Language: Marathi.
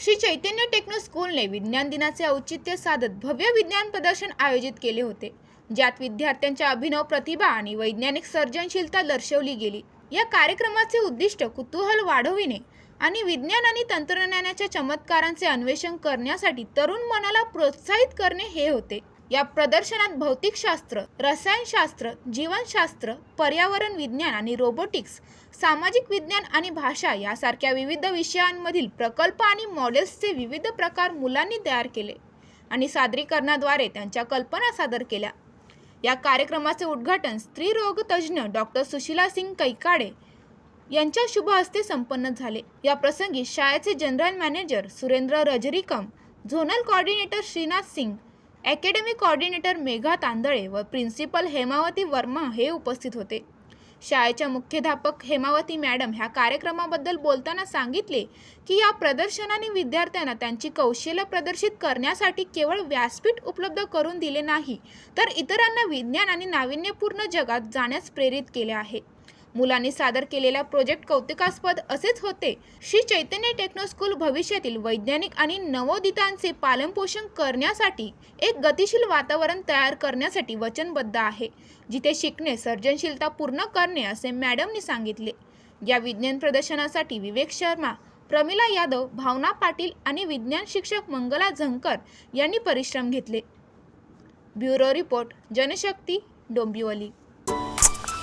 श्री चैतन्य टेक्नो स्कूलने विज्ञान दिनाचे औचित्य साधत भव्य विज्ञान प्रदर्शन आयोजित केले होते ज्यात विद्यार्थ्यांच्या अभिनव प्रतिभा आणि वैज्ञानिक सर्जनशीलता दर्शवली गेली. या कार्यक्रमाचे उद्दिष्ट कुतूहल वाढविणे आणि विज्ञान आणि तंत्रज्ञानाच्या चमत्कारांचे अन्वेषण करण्यासाठी तरुण मनाला प्रोत्साहित करणे हे होते. या प्रदर्शनात भौतिकशास्त्र रसायनशास्त्र जीवनशास्त्र पर्यावरण विज्ञान आणि रोबोटिक्स सामाजिक विज्ञान आणि भाषा यासारख्या विविध विषयांमधील प्रकल्प आणि मॉडेल्सचे विविध प्रकार मुलांनी तयार केले आणि सादरीकरणाद्वारे त्यांच्या कल्पना सादर केल्या. या कार्यक्रमाचे उद्घाटन स्त्रीरोग तज्ज्ञ डॉक्टर सुशीला सिंग कैकाडे यांच्या शुभ हस्ते संपन्न झाले. या प्रसंगी शाळेचे general manager Surendra Rajrikam zonal coordinator Shrinath Singh academy coordinator Megha Tandale व प्रिन्सिपल हेमावती वर्मा हे उपस्थित होते. शाळेच्या मुख्याध्यापक हेमावती मॅडम ह्या कार्यक्रमाबद्दल बोलताना सांगितले की या प्रदर्शनाने विद्यार्थ्यांना त्यांची कौशल्य प्रदर्शित करण्यासाठी केवळ व्यासपीठ उपलब्ध करून दिले नाही तर इतरांना विज्ञान आणि नाविन्यपूर्ण जगात जाण्यास प्रेरित केले आहे. मुलांनी सादर केलेला प्रोजेक्ट कौतुकास्पद असेच होते. श्री चैतन्य टेक्नो स्कूल भविष्यातील वैज्ञानिक आणि नवोदितांचे पालनपोषण करण्यासाठी एक गतिशील वातावरण तयार करण्यासाठी वचनबद्ध आहे जिथे शिकणे सर्जनशीलता पूर्ण करणे असे मॅडमनी सांगितले. या विज्ञान प्रदर्शनासाठी विवेक शर्मा प्रमिला यादव भावना पाटील आणि विज्ञान शिक्षक मंगला झंकर यांनी परिश्रम घेतले. Bureau report Janshakti Dombivli.